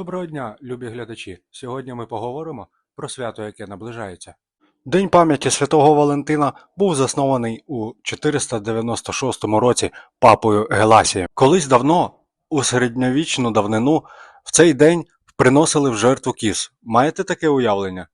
Доброго дня, любі глядачі! Сьогодні ми поговоримо про свято, яке наближається. День пам'яті святого Валентина був заснований у 496 році папою Геласієм. Колись давно, у середньовічну давнину, в цей день приносили в жертву кіз. Маєте таке уявлення?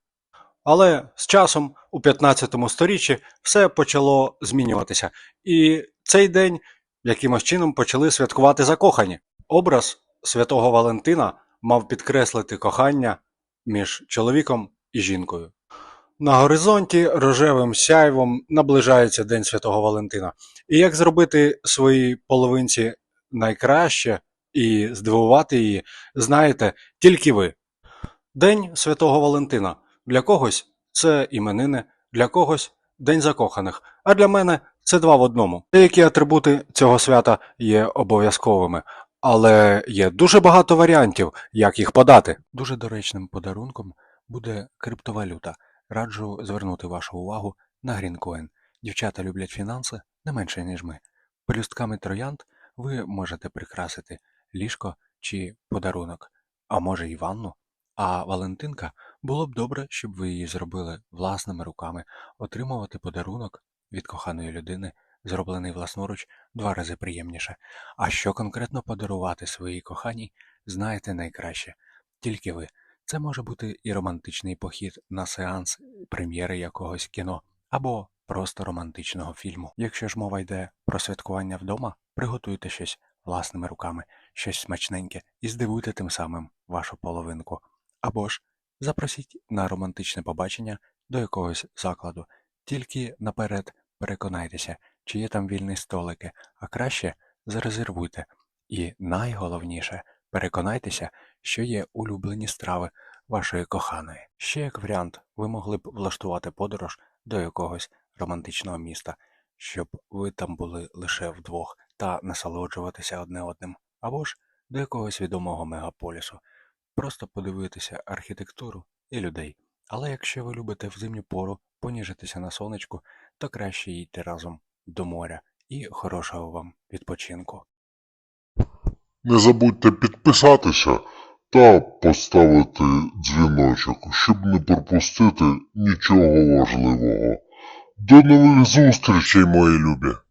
Але з часом, у 15 сторіччі, все почало змінюватися. І цей день якимось чином почали святкувати закохані. Образ святого Валентина мав підкреслити кохання між чоловіком і жінкою. На горизонті рожевим сяйвом наближається День Святого Валентина. І як зробити своїй половинці найкраще і здивувати її, знаєте тільки ви. День Святого Валентина. Для когось це іменини, для когось День закоханих, а для мене це два в одному. Деякі атрибути цього свята є обов'язковими, але є дуже багато варіантів, як їх подати. Дуже доречним подарунком буде криптовалюта. Раджу звернути вашу увагу на Greencoin. Дівчата люблять фінанси не менше, ніж ми. Пелюстками троянд ви можете прикрасити ліжко чи подарунок, а може й ванну. А Валентинка було б добре, щоб ви її зробили власними руками, отримувати подарунок від коханої людини, зроблений власноруч, два рази приємніше. А що конкретно подарувати своїй коханій, знаєте найкраще. Тільки ви. Це може бути і романтичний похід на сеанс прем'єри якогось кіно, або просто романтичного фільму. Якщо ж мова йде про святкування вдома, приготуйте щось власними руками, щось смачненьке і здивуйте тим самим вашу половинку. Або ж запросіть на романтичне побачення до якогось закладу. Тільки наперед переконайтеся, чи є там вільні столики, а краще зарезервуйте. І найголовніше переконайтеся, що є улюблені страви вашої коханої. Ще як варіант, ви могли б влаштувати подорож до якогось романтичного міста, щоб ви там були лише вдвох та насолоджуватися одне одним, або ж до якогось відомого мегаполісу, просто подивитися архітектуру і людей. Але якщо ви любите в зимню пору поніжитися на сонечку, то краще йти разом до моря і хорошого вам відпочинку. Не забудьте підписатися та поставити дзвіночок, щоб не пропустити нічого важливого. До нових зустрічей, мої любі!